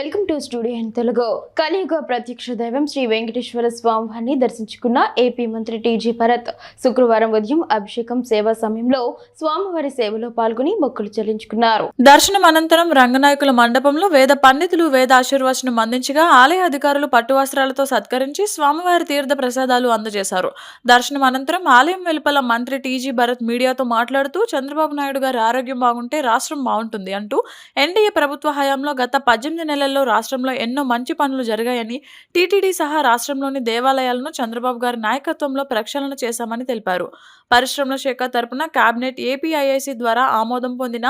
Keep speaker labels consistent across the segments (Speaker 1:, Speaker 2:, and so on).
Speaker 1: Welcome to studio Telugu. కలియుగ ప్రత్యక్ష దైవం శ్రీ వెంకటేశ్వర స్వామివారిని దర్శించుకున్న ఏపీ మంత్రి టీజీ భరత్ శుక్రవారం ఉదయం అభిషేకం సేవా సమయంలో స్వామివారి సేవలో పాల్గొని మొక్కులు చెల్లించుకున్నారు.
Speaker 2: దర్శనం అనంతరం రంగనాయకుల మండపంలో వేద పండితులు వేద ఆశీర్వచనం అందించగా ఆలయ అధికారులు పట్టు వస్త్రాలతో సత్కరించి స్వామివారి తీర్థ ప్రసాదాలు అందజేశారు. దర్శనం అనంతరం ఆలయం వెలుపల మంత్రి టీజీ భరత్ మీడియాతో మాట్లాడుతూ చంద్రబాబు నాయుడు గారి ఆరోగ్యం బాగుంటే రాష్ట్రం బాగుంటుంది అంటూ ఎన్డీఏ ప్రభుత్వ హయాంలో గత పద్దెనిమిది నెలల్లో రాష్ట్రంలో ఎన్నో మంచి పనులు జరిగాయని టీటీడీ సహా రాష్ట్రంలోని దేవాలయాలను చంద్రబాబు గారి నాయకత్వంలో ప్రక్షాళన చేశామని తెలిపారు. పరిశ్రమల శాఖ తరపున కేబినెట్ ఏపీఐఐసి ద్వారా ఆమోదం పొందిన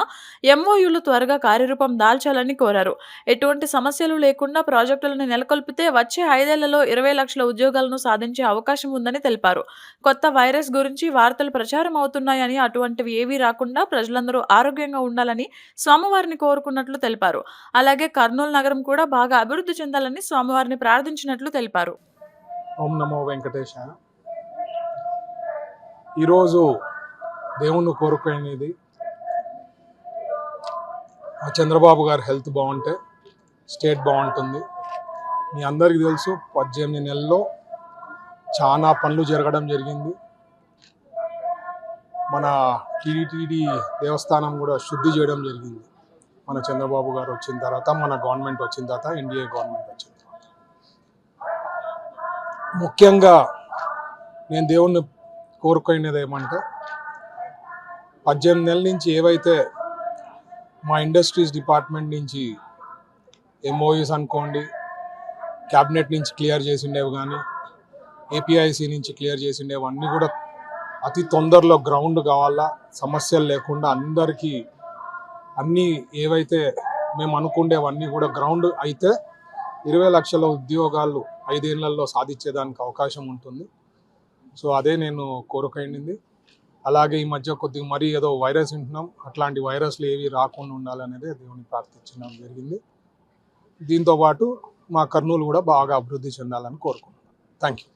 Speaker 2: ఎంఓయూలు త్వరగా కార్యరూపం దాల్చాలని కోరారు. ఎటువంటి సమస్యలు లేకుండా ప్రాజెక్టులను నెలకొల్పితే వచ్చే ఐదేళ్ళలో ఇరవై లక్షల ఉద్యోగాలను సాధించే అవకాశం ఉందని తెలిపారు. కొత్త వైరస్ గురించి వార్తలు ప్రచారం అవుతున్నాయని అటువంటివి ఏవీ రాకుండా ప్రజలందరూ ఆరోగ్యంగా ఉండాలని స్వామివారిని కోరుకున్నట్లు తెలిపారు. అలాగే కర్నూలు నగరం కూడా బాగా అభివృద్ధి చెందాలని స్వామివారిని ప్రార్థించినట్లు తెలిపారు.
Speaker 3: ఓం నమో వెంకటేశ ఈరోజు దేవుణ్ణి కోరుకునేది మా చంద్రబాబు గారి హెల్త్ బాగుంటే స్టేట్ బాగుంటుంది. మీ అందరికీ తెలుసు పద్దెనిమిది నెలల్లో చాలా పనులు జరగడం జరిగింది. మన టీడీటీడీ దేవస్థానం కూడా శుద్ధి చేయడం జరిగింది. మన చంద్రబాబు గారు వచ్చిన తర్వాత మన గవర్నమెంట్ వచ్చిన తర్వాత ఎన్డీఏ గవర్నమెంట్ వచ్చిన తర్వాత. ముఖ్యంగా నేను దేవుణ్ణి కోరుకునేది ఏమంటే పద్దెనిమిది నెలల నుంచి ఏవైతే మా ఇండస్ట్రీస్ డిపార్ట్మెంట్ నుంచి ఎంఓయూస్ అనుకోండి క్యాబినెట్ నుంచి క్లియర్ చేసిండేవి కానీ ఏపీఐసి నుంచి క్లియర్ చేసిండేవి అన్నీ కూడా అతి తొందరలో గ్రౌండ్ కావాలా సమస్యలు లేకుండా అందరికీ అన్నీ ఏవైతే మేము అనుకుండేవన్నీ కూడా గ్రౌండ్ అయితే ఇరవై లక్షల ఉద్యోగాలు ఐదేళ్ళలో సాధించేదానికి అవకాశం ఉంటుంది. సో అదే నేను కోరుకైంది అలాగే ఈ మధ్య కొద్దిగా మరీ ఏదో వైరస్ వింటున్నాం. అట్లాంటి వైరస్లు ఏవి రాకుండా ఉండాలనేది దేవుని ప్రార్థించడం జరిగింది. దీంతో పాటు మా కర్నూలు కూడా బాగా అభివృద్ధి చెందాలని కోరుకుంటున్నాను థ్యాంక్ యూ